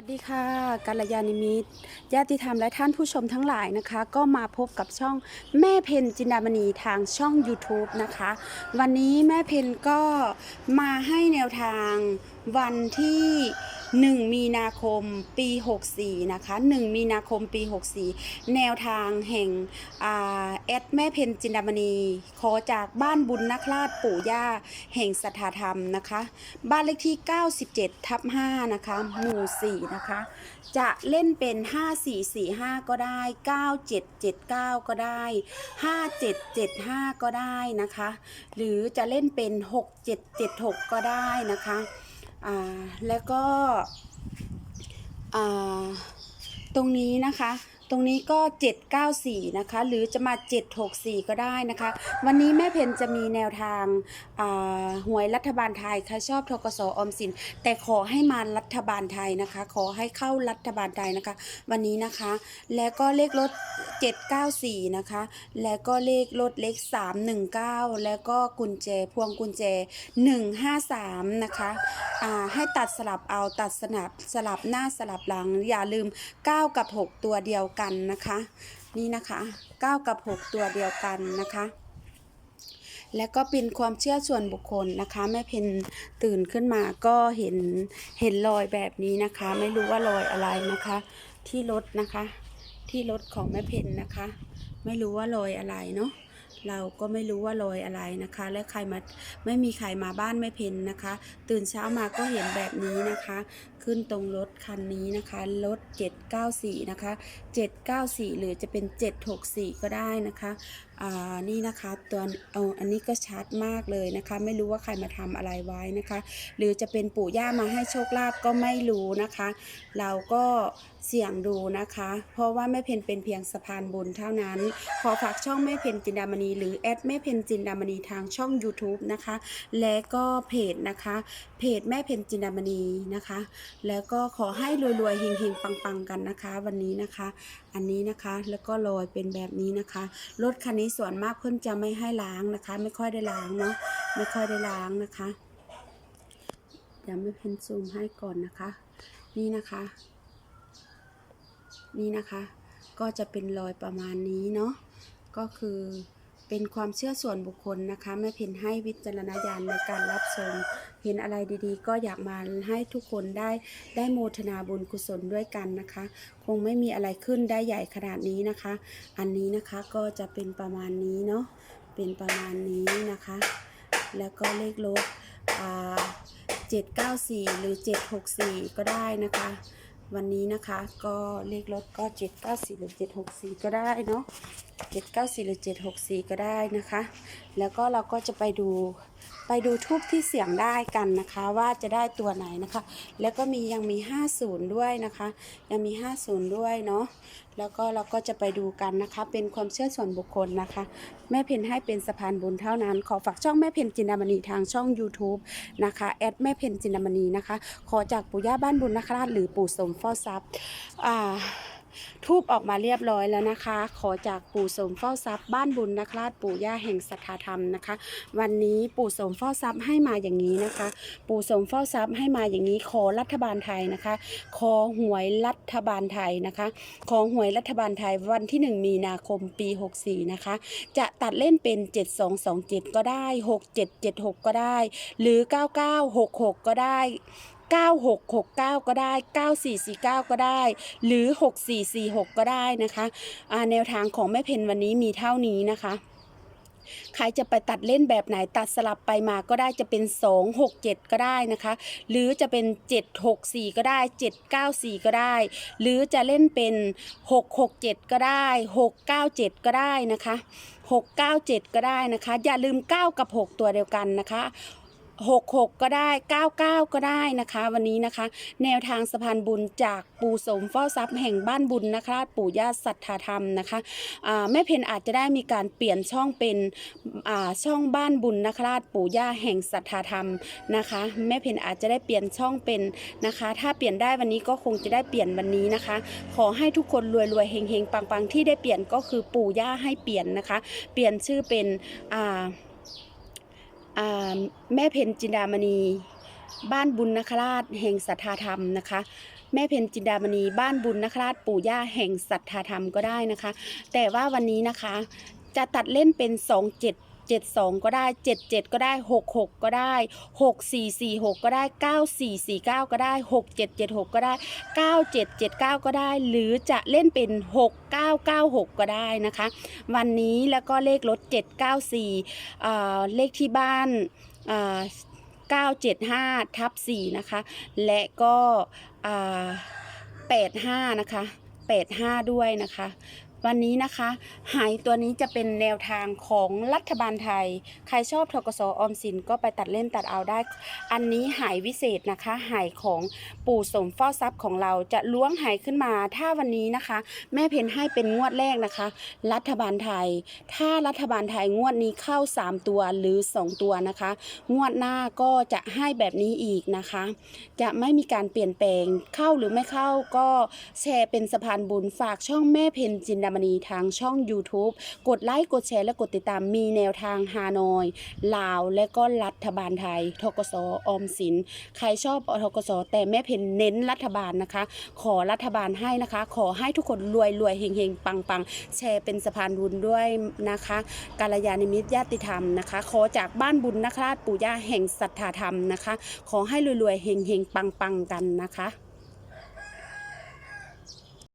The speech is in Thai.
สวัสดีค่ะกัลยาณิมิตรญาติธรรมและท่านผู้ชมทั้งหลายนะคะ ก็มาพบกับช่องแม่เพนจินดามณีทางช่อง YouTube นะคะ วันนี้แม่เพนก็มาให้แนวทางวันที่ 1 มีนาคมปี 64 นะคะ 1 มีนาคมปี 64 แนวทางแห่งอ่าแอดแม่เพนจินดามณี ขอจากบ้านบุญนักราชปู่ย่าแห่งสัทธาธรรมนะคะ บ้านเลขที่ 97 ทับ 5 นะคะ หมู่ 4 นะคะ จะเล่นเป็น 5445 ก็ได้ 9779 ก็ได้ 5775 ก็ได้นะคะ หรือจะเล่นเป็น 6776 ก็ได้นะคะ อ่าแล้วก็อ่าตรงนี้นะคะ ตรงนี้ก็ 794 นะคะ หรือจะมา 764 ก็ได้นะคะ วันนี้แม่เพนจะมีแนวทางาหวยรัฐบาลไทยใครชอบทกสออมสิน แต่ขอให้มารัฐบาลไทยนะคะ ขอให้เข้ารัฐบาลไทยนะคะ วันนี้นะคะ แล้วก็เลขรถ 794 นะคะ แล้วก็เลขรถเล็ก319 แล้วก็กุญแจพวงกุญแจ 153 นะคะอ่าให้ตัดสลับเอาตัดสลับสลับหน้าสลับหลัง อย่าลืม 9 กับ 6 ตัวเดียวกันนะคะ นี่นะคะ 9 กับ 6 ตัวเดียวกันนะคะ และก็เป็นความเชื่อส่วนบุคคลนะคะแม่เพนตื่นขึ้นมาก็เห็นเห็นรอยแบบนี้นะคะ ไม่รู้ว่ารอยอะไรนะคะ ที่รถนะคะ ที่รถของแม่เพนนะคะ ไม่รู้ว่ารอยอะไรเนาะ เราก็ไม่รู้ว่าลอยอะไรนะคะ และใครมาไม่มีใครมาบ้านไม่เพนนะคะ ตื่นเช้ามาก็เห็นแบบนี้นะคะ ขึ้นตรงรถคันนี้นะคะรถ794นะคะ794 หรือจะเป็น 764 ก็ได้นะคะ อ่านี่นะคะตัวเอาอันนี้ก็ชัดมากเลยนะคะ ไม่รู้ว่าใครมาทำอะไรไว้นะคะ หรือจะเป็นปู่ย่ามาให้โชคลาภก็ไม่รู้นะคะ เราก็เสี่ยงดูนะคะ เพราะว่าแม่เพนเป็นเพียงสะพานบุญเท่านั้น ขอฝากช่องแม่เพนจินดามณี หรือแอดแม่เพนจินดามณีทางช่อง YouTube นะคะ และก็เพจนะคะ เพจแม่เพนจินดามณีนะคะ แล้วก็ขอให้รวยๆเฮงๆปังๆกันนะคะ วันนี้นะคะ อันนี้นะคะแล้วก็ลอยเป็นแบบนี้นะคะรถคันนี้ส่วนมากเพิ่นจะไม่ให้ล้างนะคะ ไม่ค่อยได้ล้างเนาะไม่ค่อยได้ล้างนะคะเดี๋ยวไม่เพนซูมให้ก่อนนะคะ นี่นะคะ นี่นะคะ ก็จะเป็นรอยประมาณนี้เนาะก็คือ เป็นความเชื่อส่วนบุคคลนะคะแม่เพนให้วิจารณญาณในการรับชมเห็นอะไรดีๆ ก็อยากมาให้ทุกคนได้ได้โมทนาบุญกุศลด้วยกันนะคะ คงไม่มีอะไรขึ้นได้ใหญ่ขนาดนี้นะคะ อันนี้นะคะก็จะเป็นประมาณนี้เนาะเป็นประมาณนี้นะคะ แล้วก็เลขรถอ่า794 หรือ 764 ก็ได้นะคะ วันนี้นะคะก็เลขรถก็ 794 หรือ 764 ก็ได้เนาะ794 หรือ 764 ก็ได้นะคะ แล้วก็เราก็จะไปดูไปดูทูบที่เสียงได้กันนะคะ ว่าจะได้ตัวไหนนะคะ แล้วก็มียังมี 50 ด้วยนะคะ ยังมี 50 ด้วยเนาะแล้วก็เราก็จะไปดูกันนะคะ เป็นความเชื่อส่วนบุคคลนะคะ แม่เพนให้เป็นสะพานบุญเท่านั้น ขอฝากช่องแม่เพนจินดามณีทางช่อง YouTube นะคะแอดแม่เพนจินดามณีนะคะ ขอจากปู่ย่าบ้านบุญนคราชหรือปู่สมเฝ้าทรัพย์อ่าทูบออกมาเรียบร้อยแล้วนะคะ ขอจากปู่สมเฝ้าทรัพย์บ้านบุญนคราชปู่ย่าแห่งสัทธาธรรมนะคะ วันนี้ปู่สมเฝ้าทรัพย์ให้มาอย่างนี้นะคะ ปู่สมเฝ้าทรัพย์ให้มาอย่างนี้ ขอรัฐบาลไทยนะคะ ขอหวยรัฐบาลไทยนะคะ ขอหวยรัฐบาลไทยวันที่ 1 มีนาคมปี 64 นะคะ จะตัดเล่นเป็น 7227 ก็ได้ 6776 ก็ได้ หรือ 9966 ก็ได้ 9669 ก็ได้ 9449 ก็ได้ หรือ 6446 ก็ได้นะคะแนวทางของแม่เพนวันนี้มีเท่านี้นะคะใครจะไปตัดเล่นแบบไหนตัดสลับไปมาก็ได้จะเป็น 2 6 7 ก็ได้นะคะ หรือจะเป็น 7 6 4 ก็ได้ 7 9 4 ก็ได้ หรือจะเล่นเป็น 6 6 7 ก็ได้ 6 9 7 ก็ได้นะคะ 6 9 7 ก็ได้นะคะ อย่าลืม 9 กับ 6 ตัวเดียวกันนะคะ 66 ก็ได้ 99 ก็ได้นะคะ วันนี้นะคะ แนวทางสะพานบุญจากปู่สมเฝ้าทรัพย์แห่งบ้านบุญนะคะปู่ย่าสัทธาธรรมนะคะแม่เพนอาจจะได้มีการเปลี่ยนช่องเป็นช่องบ้านบุญนะคะปู่ย่าแห่งสัทธาธรรมนะคะ แม่เพนอาจจะได้เปลี่ยนช่องเป็นนะคะ ถ้าเปลี่ยนได้วันนี้ก็คงจะได้เปลี่ยนวันนี้นะคะ ขอให้ทุกคนรวยรวยเฮงเฮงปังปังที่ได้เปลี่ยนก็คือปู่ย่าให้เปลี่ยนนะคะ เปลี่ยนชื่อเป็นอ่า แม่เพนจินดามณี บ้านบุญนคราชแห่งศรัทธาธรรมนะคะ แม่เพนจินดามณีบ้านบุญนคราชปู่ย่าแห่งศรัทธาธรรมก็ได้นะคะ แต่ว่าวันนี้นะคะจะตัดเล่นเป็น 2 7 7 2 ก็ได้ 7 7 ก็ได้ 6 6 ก็ได้ 6 4 4 6 ก็ได้ 9 4 4 9 ก็ได้ 6 7 7 6 ก็ได้ 9 7 7 9 ก็ได้ หรือจะเล่นเป็น 6 9 9 6 ก็ได้นะคะ วันนี้แล้วก็เลขรถ 794เอ่าเลขที่บ้านอ่า975ทับ4นะคะ และก็85 นะคะ 85 ด้วยนะคะ วันนี้นะคะ หายตัวนี้จะเป็นแนวทางของรัฐบาลไทย ใครชอบทกสออมสินก็ไปตัดเล่นตัดเอาได้ อันนี้หายวิเศษนะคะ หายของปู่สมเฝ้าทรัพย์ของเราจะล้วงหายขึ้นมา ถ้าวันนี้นะคะ แม่เพนให้เป็นงวดแรกนะคะ รัฐบาลไทย ถ้ารัฐบาลไทยงวดนี้เข้า 3 ตัวหรือ 2 ตัวนะคะ งวดหน้าก็จะให้แบบนี้อีกนะคะ จะไม่มีการเปลี่ยนแปลงเข้าหรือไม่เข้าก็แชร์เป็นสะพานบุญฝากช่องแม่เพนจินดามณีทางช่อง YouTube กดไลค์ กดแชร์ และกดติดตามมีแนวทางฮานอย ลาว และก็รัฐบาลไทยทกสออมสิน ใครชอบทกสแต่แม่เพนเน้นรัฐบาลนะคะ ขอรัฐบาลให้นะคะ ขอให้ทุกคนรวยรวยเฮงเฮงปังปังแชร์เป็นสะพานบุญด้วยนะคะ กาลยานิมิตรญาติธรรมนะคะ ขอจากบ้านบุญนะคะปู่ย่าแห่งศรัทธาธรรมนะคะ ขอให้รวยๆเฮงๆปังๆกันนะคะ